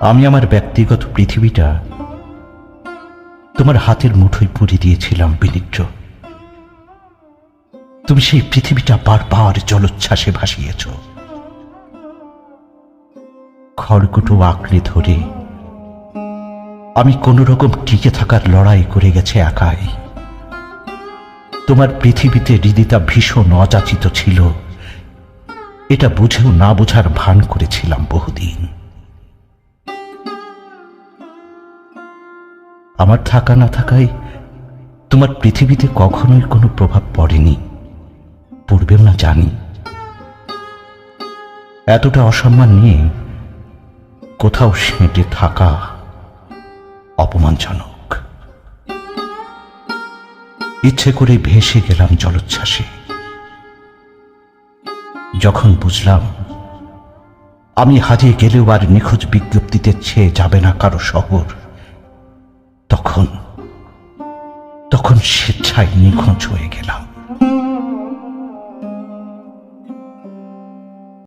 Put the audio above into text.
আমি আমার ব্যক্তিগত পৃথিবীটা তোমার হাতের মুঠোয় পুরি দিয়েছিলাম বিনিদ্র তুমি সেই পৃথিবীটা বারবার জলোচ্ছ্বাসে ভাসিয়েছ। খড়কুটো আঁকড়ে ধরে আমি কোন রকম টিকে থাকার লড়াই করে গেছে একাই। তোমার পৃথিবীতে হৃদিতা ভীষণ অযাচিত ছিল। এটা বুঝেও না বোঝার ভান করেছিলাম বহুদিন। আমার থাকা না থাকায় তোমার পৃথিবীতে কখনোই কোনো প্রভাব পড়েনি। পড়বেও না জানি। এতটা অসম্মান নিয়ে কোথাও সেঁটে থাকা অপমানজনক। ইচ্ছে করে ভেসে গেলাম জলোচ্ছ্বাসে। যখন বুঝলাম, আমি হারিয়ে গেলেও আর নিখোঁজ বিজ্ঞপ্তিতে ছেয়ে যাবে না কারও শহর, তখন তখন স্বেচ্ছায় নিখোঁজ হয়ে গেলাম।